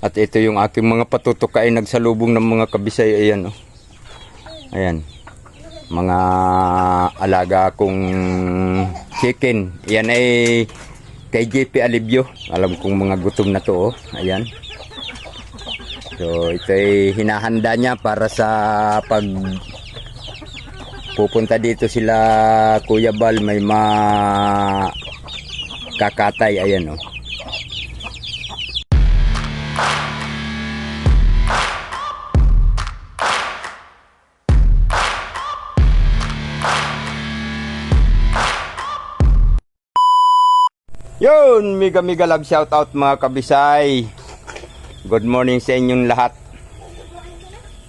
At ito yung aking mga patutuka ay nagsalubong ng mga kabisay. Ayan, oh. Ayan. Mga alaga kong chicken. Yan ay kay JP Alibyo. Alam kong mga gutom na to, oh. Ayan. So, ito ay hinahanda niya para sa pag pupunta dito sila Kuya Bal may ma kakatay ayan oh. Yun, mega mega love shout out mga kabisay. Good morning sa inyong lahat.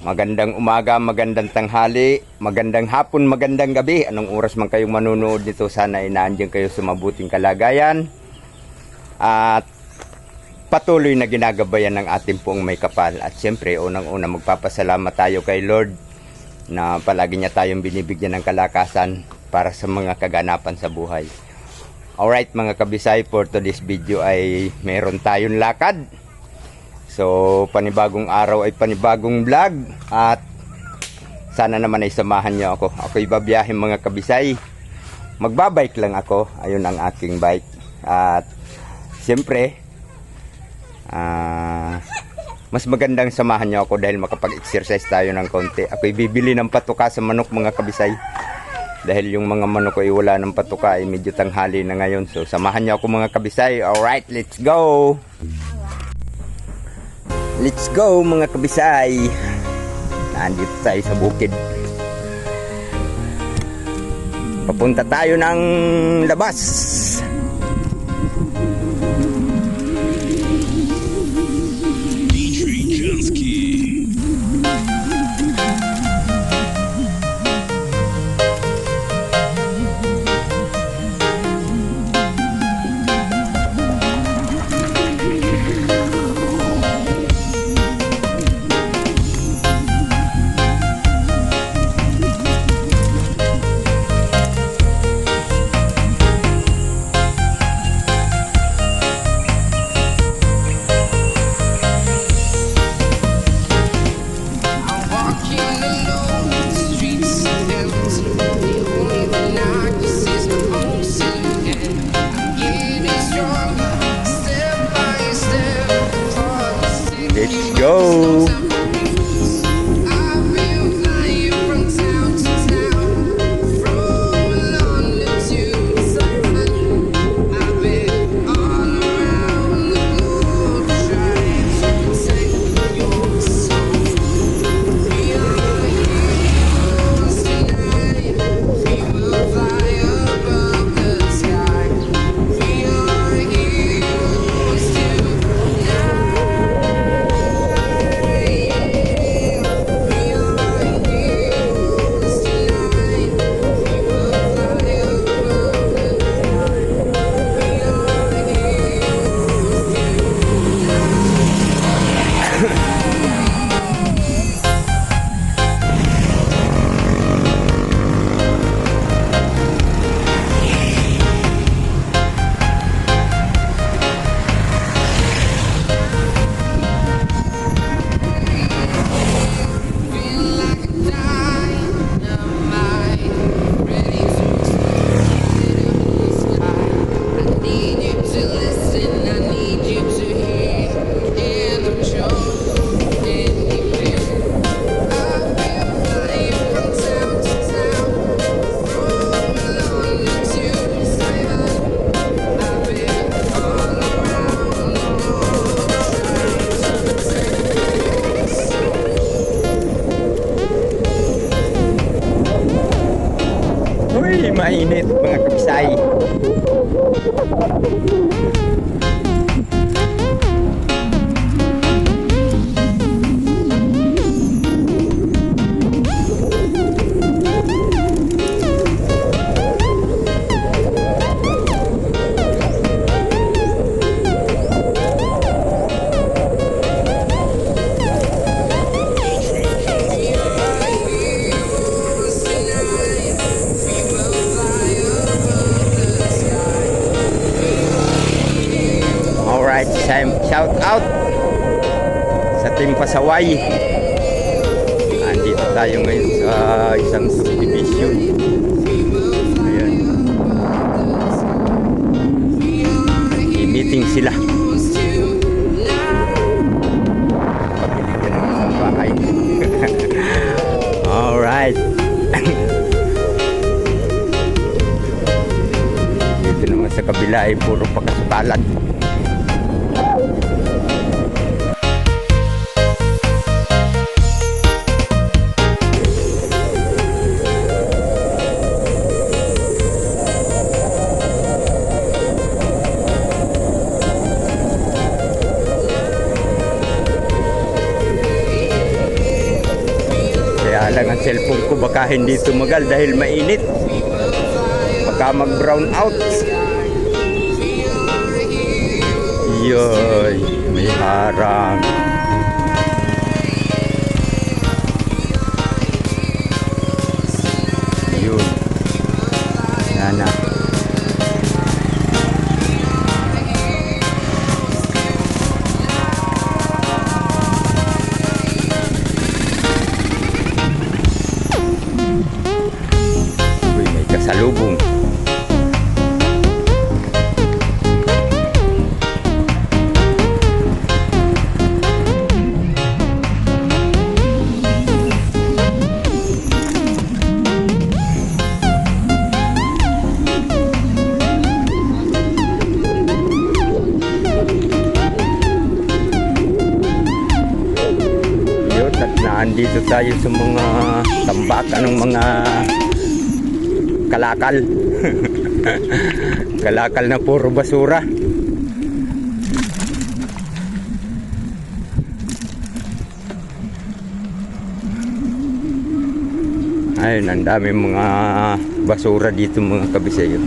Magandang umaga, magandang tanghali, magandang hapon, magandang gabi. Anong oras man kayong manunood nito, sana ay naandyan kayo sa mabuting kalagayan. At patuloy na ginagabayan ng ating pong may kapal. At siyempre, unang-una magpapasalamat tayo kay Lord na palagi niya tayong binibigyan ng kalakasan para sa mga kaganapan sa buhay. Alright mga kabisay, for today's video ay meron tayong lakad. So, panibagong araw ay panibagong vlog at sana naman ay samahan niyo ako. Ako'y babiyahin mga kabisay. Magbabike lang ako. Ayun ang aking bike. At siyempre, ah, mas magandang samahan niyo ako dahil makapag-exercise tayo ng konti. Ako'y bibili ng patuka sa manok mga kabisay. Dahil yung mga manok ay wala ng patuka ay medyo tanghali na ngayon. So samahan niyo ako mga kabisay. Alright, let's go! Let's go mga kabisay! Nandito tayo sa bukid. Papunta tayo ng labas. Mainit mga kabisay. Ating pasaway. Andito tayo ngayon sa isang subdivision. Ayan. I-meeting sila. Pabili ka ng isang bahay. Alright. Dito naman sa kabila ay puro pakasukalan. Hindi tumagal dahil mainit. Baka mag-brown out. Yoy, may harang. Yun. Yan na. Naandito tayo sa mga tambakan ng mga kalakal. kalakal na puro basura. Ayun, ang dami mga basura dito mga kabisayo.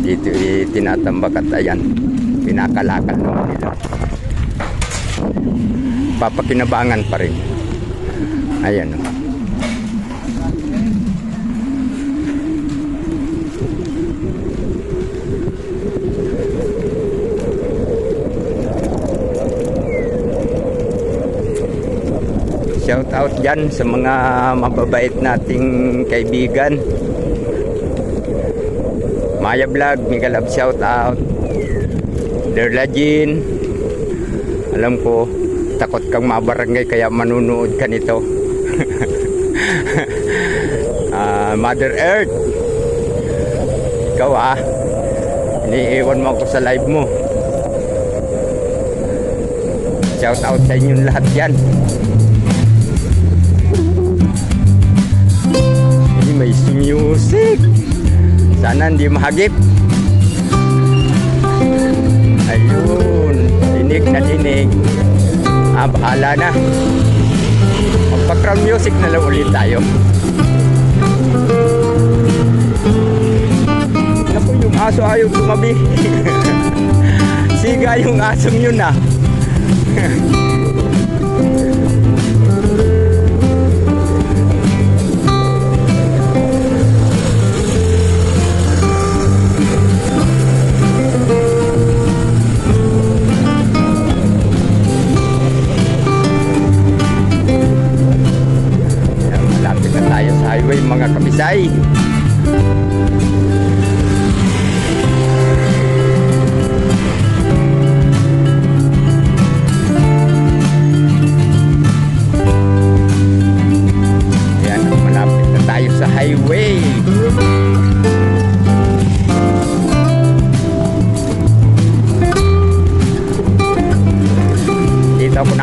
Dito eh, tinatambak at ayan, pinakalakal naman. Papakinabangan pa rin. Ayan. oh. Shout out dyan sa mga mababait nating kaibigan. Maya Vlog, Miguel Love shout out. Derla Jean. Alam ko, takot kang mabarangay kaya manunood ka nito. Ah, Mother Earth. Ikaw ah. Iniiwan mo ako sa live mo. Shout out sa inyong lahat yan. Ini may music. Sana hindi mahagip. Ayun. Dinig na dinig. Ah, bahala na. Magpa-crown music na lang ulit tayo. Naku, yung aso ayaw tumabi. Siga yung asong yun ah.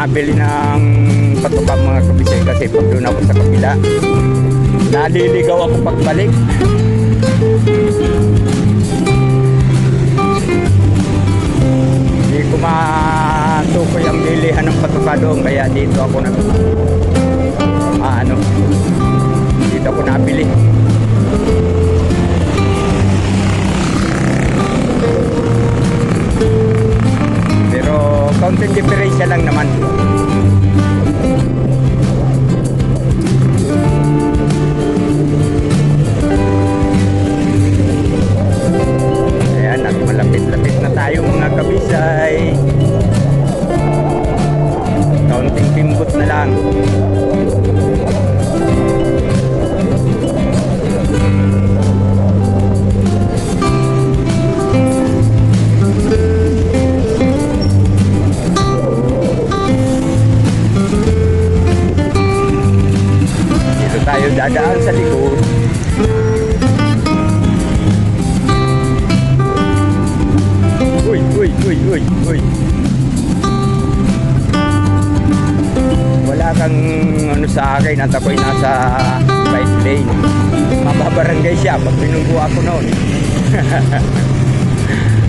nabili ng patukang mga kabisay kasi pag doon ako sa kabila, naliligaw ako pagbalik. Hindi ko matukoy ang bilihan ng patuka doon kaya dito ako nag ano dito ako nabili. Pero counting differential lang naman. Sa akin at ako'y nasa bike lane. Mababarangay siya pag binunggo ako noon.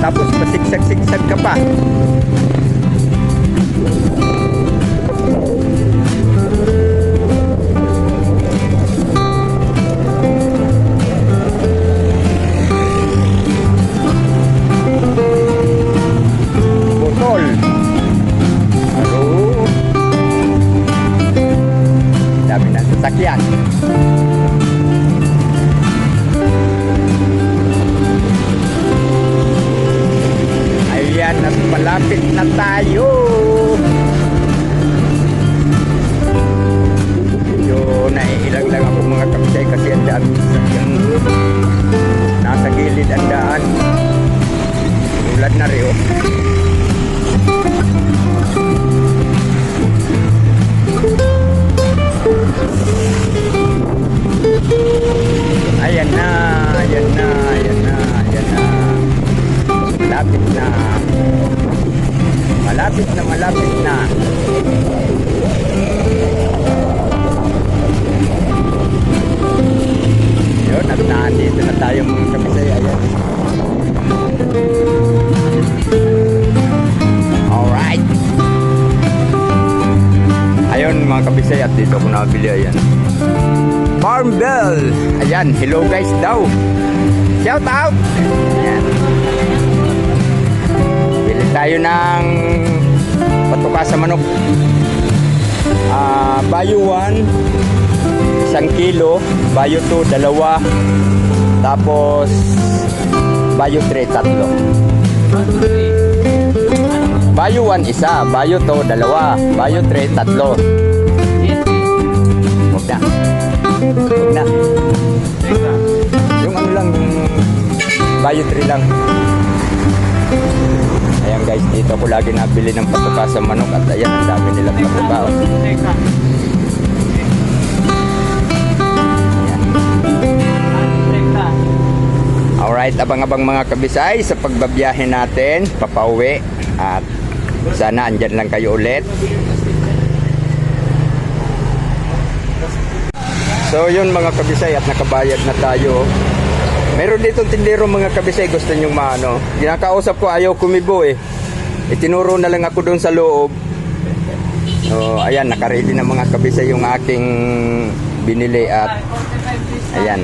tapos pasigsag-sigsag ka pa. Malapit na tayo. Medyo naiilang lang ako mga kapsay kasi ang daan yung nasa gilid ang daan. Tulad na rin oh. Ayan na, ayan na, ayan na, ayan na. Malapit na. Malapit na, malapit na. Yun, at nandito na tayo mga kabisay. Ayan. Alright. Ayun mga kabisay at dito ko nabili. Ayan. Farm Bell. Ayan, hello guys daw. Shout out. Ayan. Tayo ng patuka sa manok. Ah, bayo 1, isang kilo, bayo 2, dalawa, tapos bayo 3, tatlo. Bayo 1, isa, bayo 2, dalawa, bayo 3, tatlo. Huwag na. Huwag na. Yung ano lang, yung bayo 3 lang. Ayan guys, dito ko lagi nabili ng patuka sa manok at ayan, ang dami nilang patuka. Alright, abang-abang mga kabisay sa pagbabiyahe natin, papauwi. At sana andyan lang kayo ulit. So yun mga kabisay at nakabayad na tayo. Meron dito tindero mga kabisay gusto nyong maano. Ginakausap ko ayaw kumibo eh. Itinuro na lang ako doon sa loob. So ayan nakaready na mga kabisay yung aking binili at ayan.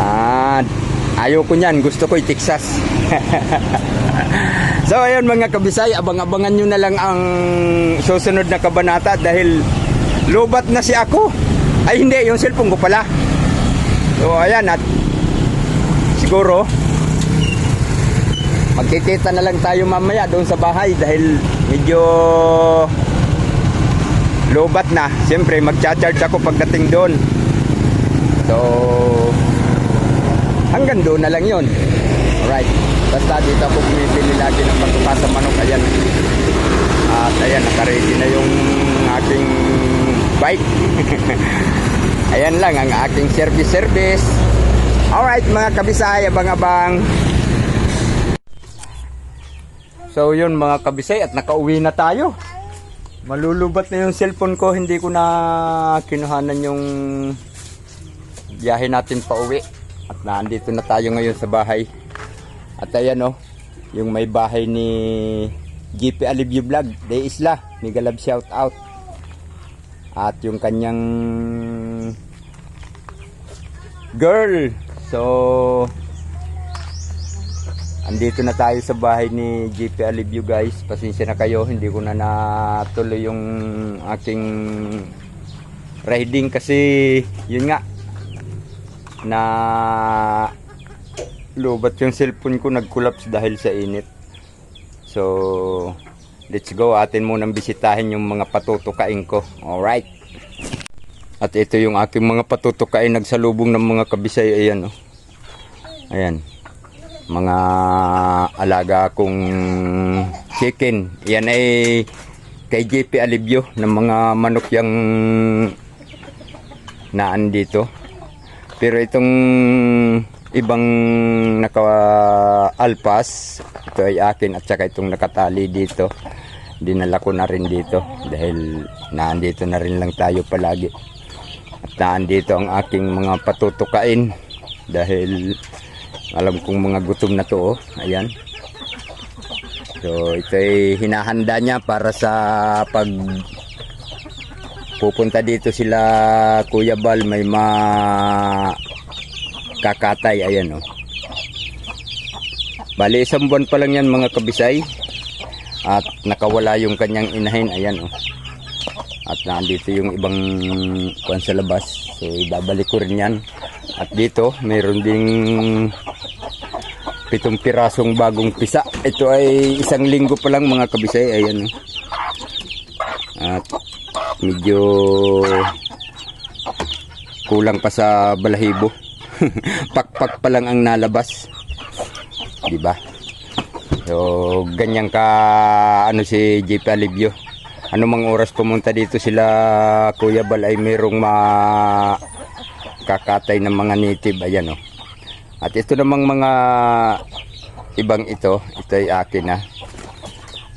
Ah, ayaw ko niyan. Gusto ko i-Texas. so ayun mga kabisay, abang-abangan nyo na lang ang susunod na kabanata dahil lubat na si ako. Ay hindi, yung cellphone ko pala. So ayan at siguro magkikita na lang tayo mamaya doon sa bahay dahil medyo lobat na. Siyempre magcha-charge ako pagdating doon. So hanggang doon na lang yon. Alright. Basta dito ako bumibili lagi ng patuka sa manok. Ayan. At ayan, nakaready na yung aking bike. ayan lang ang aking service-service. Alright mga kabisay, abang-abang. So yun mga kabisay at nakauwi na tayo. Malulubat na yung cellphone ko, hindi ko na kinuhanan yung biyahe natin pa uwi. At nandito na tayo ngayon sa bahay. At ayan oh, yung may bahay ni GP Alivio Vlog, De Isla, mega love shout out. At yung kanyang girl. So, andito na tayo sa bahay ni JP Alivio guys. Pasensya na kayo, hindi ko na natuloy yung aking riding kasi yun nga na lubat yung cellphone ko nag-collapse dahil sa init. So, let's go. Atin munang bisitahin yung mga patutukain ko. Alright. At ito yung aking mga patutukain nagsalubong ng mga kabisay. Ayan, oh. Ayan. Mga alaga kong chicken. Yan ay kay JP Alivio ng mga manok yung naan dito. Pero itong ibang naka-alpas, ito ay akin at saka itong nakatali dito. Dinala ko na rin dito dahil naandito na rin lang tayo palagi. At naandito ang aking mga patutukain dahil alam kong mga gutom na to. Oh. Ayan. So ito ay hinahanda niya para sa pag pupunta dito sila Kuya Bal may ma kakatay ayan oh. Bali isang buwan pa lang yan mga kabisay at nakawala yung kanyang inahin ayan oh. At nandito yung ibang kuwan sa labas. So ibabalik ko rin yan. At dito mayroon ding pitong pirasong bagong pisa. Ito ay isang linggo pa lang mga kabisay. Ayan. At medyo kulang pa sa balahibo. Pakpak pa lang ang nalabas. 'Di ba? So ganyan ka ano si JP Alivio. Ano mang oras pumunta dito sila Kuya Bal ay merong ma kakatay ng mga native ayan oh. At ito namang mga ibang ito, ito ay akin na.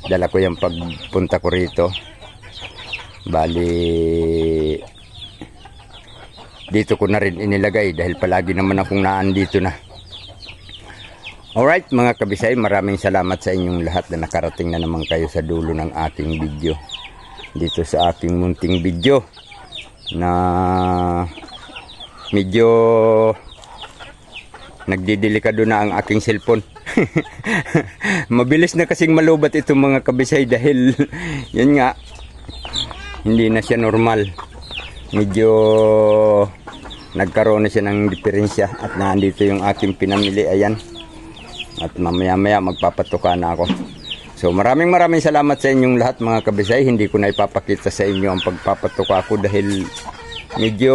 Dala ko yung pagpunta ko rito. Bali dito ko na rin inilagay dahil palagi naman akong naandito na. Alright mga kabisay, maraming salamat sa inyong lahat na nakarating na naman kayo sa dulo ng aking video. Dito sa aking munting video na medyo nagdidelikado na ang aking cellphone. Mabilis na kasing malubat itong mga kabisay dahil yan nga hindi na siya normal. Medyo nagkaroon na siya ng diferensya at nandito yung aking pinamili ayan. At mamaya maya magpapatuka na ako. So maraming maraming salamat sa inyong lahat mga kabisay. Hindi ko na ipapakita sa inyo ang pagpapatuka ko dahil medyo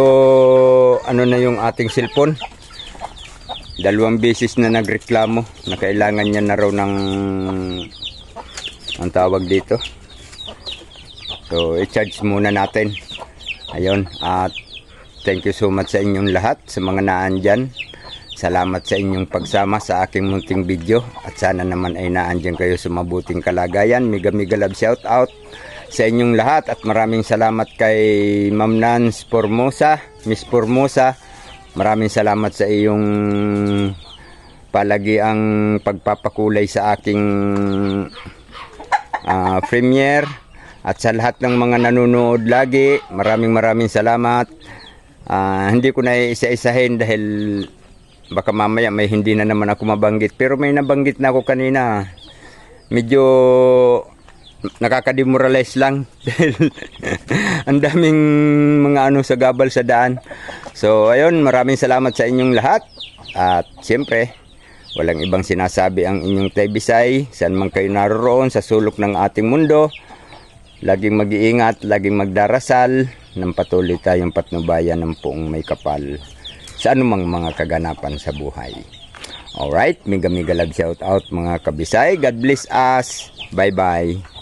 ano na yung ating cellphone. Dalawang beses na nagreklamo na kailangan niya na raw ng ang tawag dito. So i-charge muna natin. Ayun at thank you so much sa inyong lahat sa mga naan dyan. Salamat sa inyong pagsama sa aking munting video at sana naman ay naandyan kayo sa mabuting kalagayan. Mega mega love shout out sa inyong lahat at maraming salamat kay Ma'am Nance Formosa, Miss Formosa. Maraming salamat sa iyong palagi ang pagpapakulay sa aking ah, premiere at sa lahat ng mga nanonood lagi. Maraming maraming salamat. Ah, hindi ko na isa-isahin dahil baka mamaya may hindi na naman ako mabanggit. Pero may nabanggit na ako kanina. Medyo nakaka-demoralize lang. Ang daming mga ano sa gabal sa daan. So ayun maraming salamat sa inyong lahat. At siyempre walang ibang sinasabi ang inyong Taybisay saan man kayo naroon sa sulok ng ating mundo laging mag-iingat laging magdarasal ng patuloy tayong patnubayan ng puong may kapal sa anumang mga kaganapan sa buhay. Alright, mega mega love shout out mga kabisay. God bless us. Bye bye.